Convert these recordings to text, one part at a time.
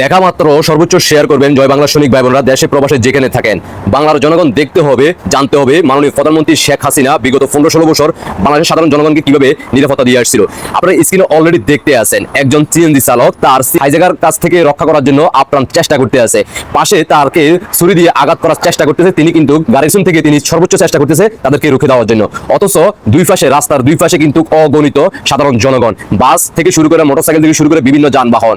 দেখা মাত্র সর্বোচ্চ শেয়ার করবেন জয় বাংলা সৈনিক ভাই বোনরা দেশে প্রবাসে যেখানে থাকেন। বাংলার জনগণ দেখতে হবে, জানতে হবে, মাননীয় প্রধানমন্ত্রী শেখ হাসিনা বিগত পনেরো ষোলো বছর বাংলাদেশের সাধারণ জনগণকে কীভাবে নিরাপত্তা দিয়ে আসছিল। আপনারা স্ক্রিনে অলরেডি দেখতে আছেন, একজন সিএনজি চালক তার হাইজাগার কাছ থেকে রক্ষা করার জন্য আপ্রাণ চেষ্টা করতে আছে। পাশে তারকে ছুরি দিয়ে আঘাত করার চেষ্টা করতেছে, তিনি কিন্তু গাড়ির পিছন থেকে তিনি সর্বোচ্চ চেষ্টা করতেছে তাদেরকে রুখে দেওয়ার জন্য। অথচ দুই পাশে, রাস্তার দুই পাশে কিন্তু অগণিত সাধারণ জনগণ। বাস থেকে শুরু করে, মোটরসাইকেল থেকে শুরু করে বিভিন্ন যানবাহন।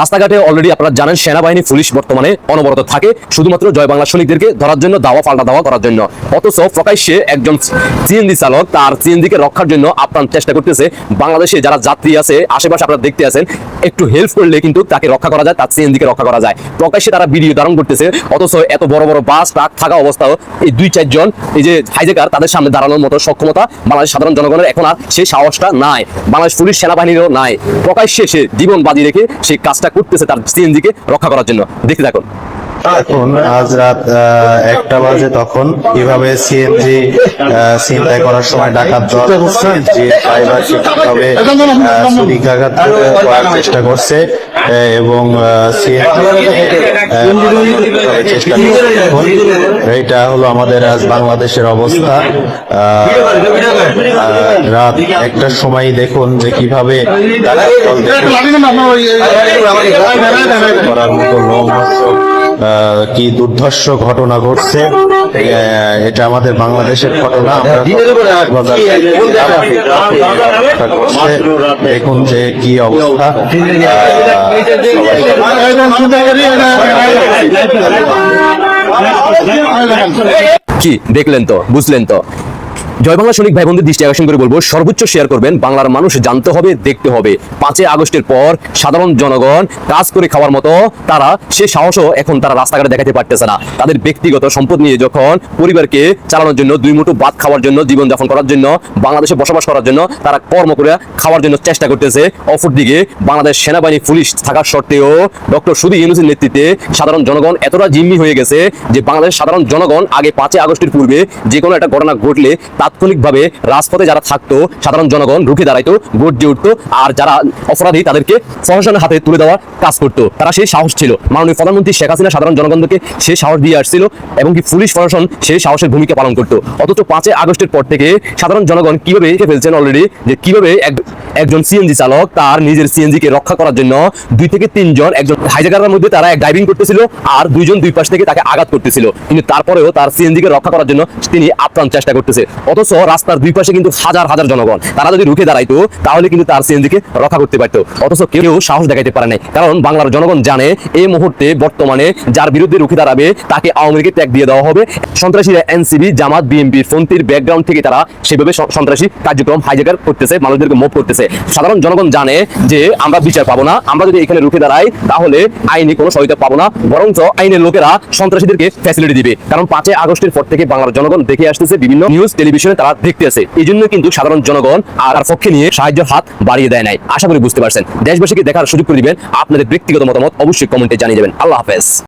রাস্তাঘাটে অলরেডি আপনারা জানেন সেনাবাহিনী, পুলিশ বর্তমানে অনবরত থাকে, শুধুমাত্র জয় বাংলা সৈনিকদেরকে ধরার জন্য, দাওয়া পাল্টা দাওয়া করার জন্য। অথচ প্রকাশ্যে একজন সিএনজি চালক তার সিএনজি কে রক্ষার জন্য আপ্রাণ চেষ্টা করতেছে। বাংলাদেশে যারা যাত্রী আছে, আশেপাশে আপনারা দেখতে আছেন, একটু হেল্প করলে কিন্তু তাকে রক্ষা করা যায়, তার সিএনজি কে রক্ষা করা যায়। প্রকাশ্যে তারা ভিডিও ধারণ করতেছে, অথচ এত বড় বড় বাস ট্রাক থাকা অবস্থাও এই দুই চারজন এই যে হাইজেকার তাদের সামনে দাঁড়ানোর মতো সক্ষমতা বাংলাদেশ সাধারণ জনগণের এখন আর সেই সাহসটা নাই। বাংলাদেশ পুলিশ সেনাবাহিনীরও নাই। প্রকাশ্যে সে জীবন বাজি রেখে সেই কাজটা করতেছে তার সিএনজি কে রক্ষা করার জন্য। দেখতে থাকুন। এখন আজ রাত একটা বাজে তখন কীভাবে সিএনজি চিন্তায় করার সময় ডাকাত দল সিএনজি ড্রাইভার কীভাবে ছুরিকাঘাত করার চেষ্টা করছে। এবং। এইটা হলো আমাদের আজ বাংলাদেশের অবস্থা রাত একটার সময় দেখুন যে কীভাবে করার মতো কি দুর্ধর্ষ ঘটনা ঘটছে এটা আমাদের বাংলাদেশের ঘটনা দেখুন যে কি অবস্থা। কি দেখলেন তো বুঝলেন তো? জয় বাংলা সৈনিক ভাই বোনদের দৃষ্টি আকর্ষণ করে বলব, সর্বোচ্চ শেয়ার করবেন, বাংলার মানুষ জানতে হবে, দেখতে হবে। পাঁচই আগস্টের পর সাধারণ জনগণ কাজ করে খাওয়ার মতো তারা, সে সাহসও এখন তারা রাস্তাঘাটে দেখাতে পারতেছে না। তাদের ব্যক্তিগত সম্পদ নিয়ে যখন পরিবারকে চালানোর জন্য, দুই মুঠো ভাত খাওয়ার জন্য জীবনযাপন করার জন্য, বাংলাদেশে বসবাস করার জন্য তারা কর্ম করে খাওয়ার জন্য চেষ্টা করতেছে, অপরদিকে বাংলাদেশ সেনাবাহিনী পুলিশ থাকার সত্ত্বেও ডক্টর সুদী ইউনুসের নেতৃত্বে সাধারণ জনগণ এতটা জিম্মি হয়ে গেছে যে বাংলাদেশের সাধারণ জনগণ আগে পাঁচই আগস্টের পূর্বে যে কোনো একটা ঘটনা ঘটলে তাৎক্ষণিকভাবে রাজপথে যারা থাকতো, সাধারণ জনগণ রুখে দাঁড়াইতো গর্জে উঠতো, আর যারা অপরাধী তাদেরকে প্রশাসনের হাতে তুলে দেওয়ার কাজ করতো, তারা সেই সাহস ছিল। মাননীয় প্রধানমন্ত্রী শেখ হাসিনা সাধারণ জনগণকে সেই সাহস দিয়ে আসছিল, এবং কি পুলিশ প্রশাসন সেই সাহসের ভূমিকা পালন করতো। অথচ পাঁচই আগস্টের পর থেকে সাধারণ জনগণ কীভাবে দেখে ফেলছেন অলরেডি যে কীভাবে এক- একজন সিএনজি চালক তার নিজের সিএনজি কে রক্ষা করার জন্য দুই থেকে তিনজন একজন হাইজাকারের মধ্যে তারা এক ড্রাইভিং করতেছিল, আর দুইজন দুই পাশ থেকে তাকে আঘাত করতেছিল। কিন্তু তারপরেও তার সিএনজি কে রক্ষা করার জন্য তিনি আপ্রাণ চেষ্টা করতেছে। অথচ রাস্তার দুই পাশে কিন্তু হাজার হাজার জনগণ। তারা যদি রুখে দাঁড়াইতো, তাহলে কিন্তু তার সিএনজি কে রক্ষা করতে পারতো। অথচ কেউ সাহস দেখাইতে পারে নাই। কারণ বাংলার জনগণ জানে, এই মুহূর্তে বর্তমানে যার বিরুদ্ধে রুখে দাঁড়াবে, তাকে আওয়ামী লীগের ত্যাগ দিয়ে দেওয়া হবে। সন্ত্রাসীরা এনসিবি জামাত বিএনপি ফন্তির ব্যাকগ্রাউন্ড থেকে তারা সেভাবে সন্ত্রাসী কার্যক্রম হাইজাকার করতেছে, মানুষদেরকে মুভ করতেছে। সাধারণ জনগণ জানে যে আমরা বিচার পাবো না। আমরা যদি এখানে রুখে দাঁড়াই, তাহলে আইনি কোনো সহায়তা পাবো না। বরঞ্চ আইনের লোকেরা সন্ত্রাসীদেরকে ফ্যাসিলিটি দিবে। কারণ পাঁচই আগস্টের পর থেকে বাংলার জনগণ দেখে আসতেছে বিভিন্ন নিউজ টেলিভিশনে তারা দেখতে আছে এই জন্য কিন্তু সাধারণ জনগণ আর আর পক্ষে নিয়ে সাহায্যের হাত বাড়িয়ে দেয় নাই। আশা করি বুঝতে পারছেন। দেশবাসীকে দেখার সুযোগ করে দিবেন। আপনাদের ব্যক্তিগত মতামত অবশ্যই কমেন্টে জানিয়ে দেবেন। আল্লাহ হাফেজ।